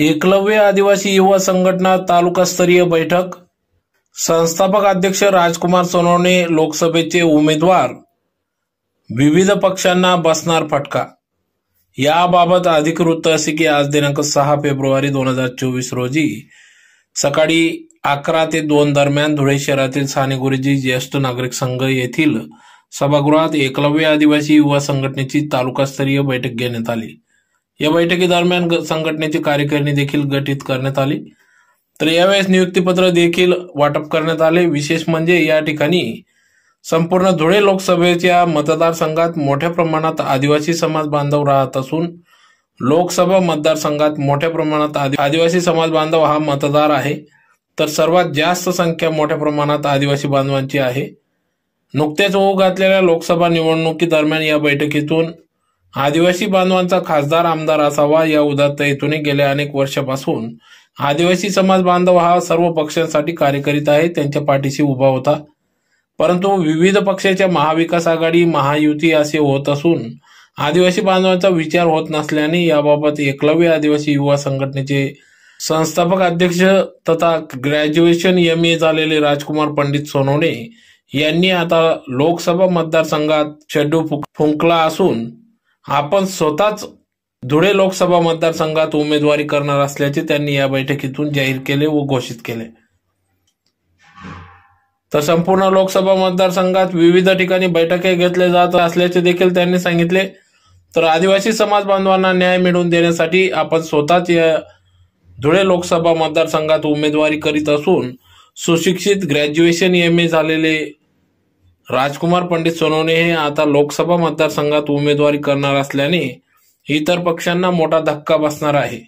एकलव्य आदिवासी युवा संघटना तालुकास्तरीय बैठक. संस्थापक अध्यक्ष राजकुमार सोनवणे लोकसभेचे उमेदवार. विविध पक्षांना बसणार फटका. याबाबत अधिक वृत्त असे की आज दिनांक सहा फेब्रुवारी दोन हजार चोवीस रोजी सकाळी अकरा ते दोन दरम्यान धुळे शहरातील साने गुरुजी ज्येष्ठ नागरिक संघ येथील सभागृहात एकलव्य आदिवासी युवा संघटनेची तालुकास्तरीय बैठक घेण्यात आली. या बैठकीदरम्यान ग- संघटनेची कार्यकारिणी देखील गठीत करण्यात आली. तर यावेळेस नियुक्तीपत्र देखील वाटप करण्यात आले. विशेष म्हणजे या ठिकाणी संपूर्ण धुळे लोकसभेच्या मतदारसंघात मोठ्या प्रमाणात आदिवासी समाज बांधव राहत असून लोकसभा मतदारसंघात मोठ्या प्रमाणात आदि- आदिवासी समाज बांधव हा मतदार आहे. तर सर्वात जास्त संख्या मोठ्या प्रमाणात आदिवासी बांधवांची आहे. नुकत्याच होऊ घातलेल्या लोकसभा निवडणुकीदरम्यान या बैठकीतून आदिवासी बांधवांचा खासदार आमदार असावा या उदात्त हेतूने गेल्या अनेक वर्षापासून आदिवासी समाज बांधव हा सर्व पक्षांसाठी कार्य करीत आहे त्यांच्या पाठीशी उभा होता. परंतु विविध पक्षाच्या महाविकास आघाडी महायुती असे होत असून आदिवासी बांधवांचा विचार होत नसल्याने याबाबत एकलव्य आदिवासी युवा संघटनेचे संस्थापक अध्यक्ष तथा ग्रॅज्युएशन एम ए झालेले राजकुमार पंडित सोनवणे यांनी आता लोकसभा मतदारसंघात शेड्यू फुंकला असून आपण स्वतःच धुळे लोकसभा मतदारसंघात उमेदवारी करणार असल्याचे त्यांनी या बैठकीतून जाहीर केले व घोषित केले. तर संपूर्ण लोकसभा मतदारसंघात विविध ठिकाणी बैठका घेतल्या जात असल्याचे देखील त्यांनी सांगितले. तर आदिवासी समाज बांधवांना न्याय मिळवून देण्यासाठी आपण स्वतःच या धुळे लोकसभा मतदारसंघात उमेदवारी करीत असून सुशिक्षित ग्रॅज्युएशन एम ए झालेले राजकुमार पंडित सोनवणे हे आता लोकसभा मतदारसंघात उमेदवारी करणार असल्याने इतर पक्षांना मोठा धक्का बसणार आहे.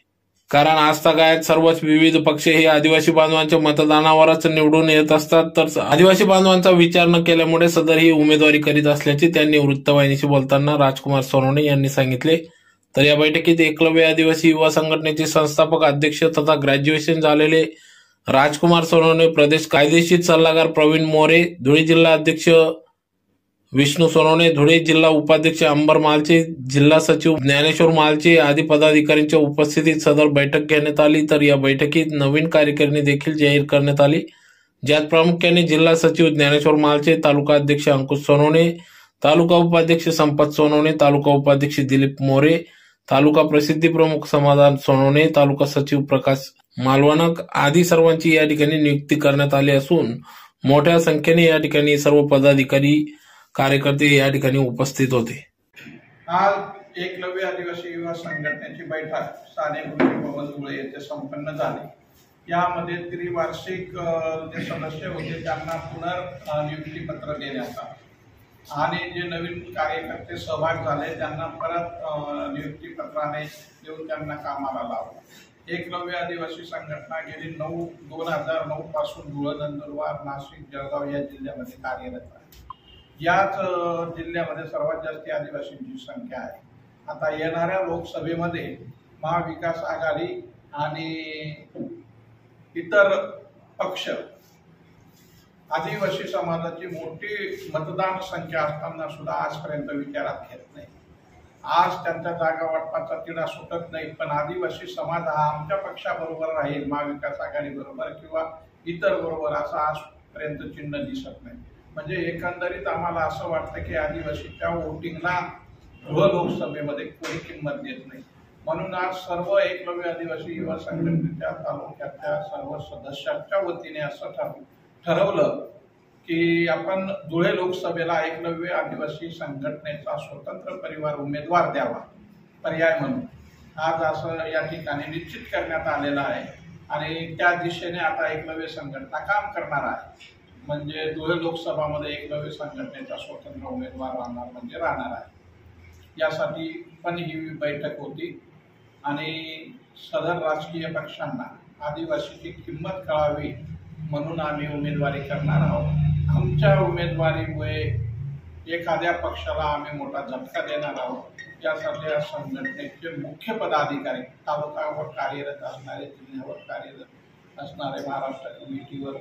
कारण आजतागायत सर्वच विविध पक्ष हे आदिवासी बांधवांच्या मतदानावरच निवडून येत असतात. तर आदिवासी बांधवांचा विचार न केल्यामुळे सदर ही उमेदवारी करीत असल्याचे त्यांनी वृत्तवाहिनीशी बोलताना राजकुमार सोनवणे यांनी सांगितले. तर या बैठकीत एकलव्य आदिवासी युवा संघटनेचे संस्थापक अध्यक्ष तथा ग्रॅज्युएशन झालेले राजकुमार सोनवणे प्रदेश कायदेशीर सल्लागार प्रवीण मोरे धुळे जिल्हा अध्यक्ष विष्णू सोनवणे धुळे जिल्हा उपाध्यक्ष अंबर मालचे जिल्हा सचिव ज्ञानेश्वर मालचे आदी पदाधिकाऱ्यांच्या उपस्थितीत सदर बैठक घेण्यात आली. तर या बैठकीत नवीन कार्यकारिणी देखील जाहीर करण्यात आली. ज्यात प्रामुख्याने जिल्हा सचिव ज्ञानेश्वर मालचे तालुका अध्यक्ष अंकुश सोनवणे तालुका उपाध्यक्ष संपत सोनवणे तालुका उपाध्यक्ष दिलीप मोरे तालुका प्रसिद्धी प्रमुख समाधान सोनवणे तालुका सचिव प्रकाश मालवणक आदी सर्वांची या ठिकाणी नियुक्ती करण्यात आली असून मोठ्या संख्येने या ठिकाणी सर्व पदाधिकारी कार्यकर्ते या ठिकाणी उपस्थित होते. आज एकलव्य आदिवासी युवा संघटनेची बैठक साने गुरुजी येथे संपन्न झाली. यामध्ये त्रिवार्षिक जे सदस्य होते त्यांना पुनर्नियुक्तीपत्र देण्यात आलं. आणि जे नवीन कार्यकर्ते सहभाग झाले त्यांना परत नियुक्तीपत्राने देऊन त्यांना कामाला लावलं. एकलव्य आदिवासी संघटना गेली नऊ दोन हजार नऊ पासून धुळे नंदुरबार नाशिक जळगाव या जिल्ह्यामध्ये कार्यरत आहे. याच जिल्ह्यामध्ये सर्वात जास्त आदिवासींची संख्या आहे. आता येणाऱ्या लोकसभेमध्ये महाविकास आघाडी आणि इतर पक्ष आदिवासी समाजाची मोठी मतदान संख्या असताना सुद्धा आजपर्यंत विचारात घेत आज त्यांच्या जागा वाटपाचा तिढा सुटत नाही पण आदिवासी समाज हा आमच्या पक्षाबरोबर राहील महाविकास आघाडी बरोबर किंवा इतर बरोबर असं आजपर्यंत चिन्ह दिसत नाही. म्हणजे एकंदरीत आम्हाला असं वाटतं की आदिवासीच्या वोटिंगला गृह लोकसभेमध्ये कोणी किंमत देत नाही. म्हणून आज सर्व एकलव्य आदिवासी युवा संघटनेच्या तालुक्यातल्या सर्व सदस्यांच्या वतीने असं ठरवलं की आपण धुळे लोकसभेला एकलव्य आदिवासी संघटनेचा स्वतंत्र परिवार उमेदवार द्यावा पर्याय म्हणून. आज असं या ठिकाणी निश्चित करण्यात आलेलं आहे. आणि त्या दिशेने आता एकलव्य संघटना काम करणार आहे. म्हणजे धुळे लोकसभामध्ये एकलव्य संघटनेचा स्वतंत्र उमेदवार राहणार म्हणजे राहणार आहे. यासाठी पण ही बैठक होती. आणि सदर राजकीय पक्षांना आदिवासीची किंमत कळावी म्हणून आम्ही उमेदवारी करणार आहोत. आमच्या उमेदवारीमुळे एखाद्या पक्षाला आम्ही मोठा झटका देणार आहोत. यासारख्या संघटनेचे मुख्य पदाधिकारी तालुक्यावर कार्यरत असणारे जिल्ह्यावर कार्यरत असणारे महाराष्ट्र कमिटीवर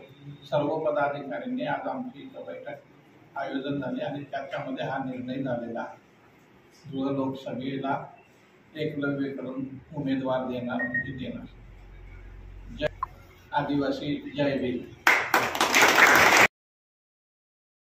सर्व पदाधिकाऱ्यांनी आज आमची इथं बैठक आयोजन झाले आणि त्याच्यामध्ये हा निर्णय झालेला गृह लोकसभेला एकलव्य करून उमेदवार देणार म्हणजे देणार. जय आदिवासी जय भीम.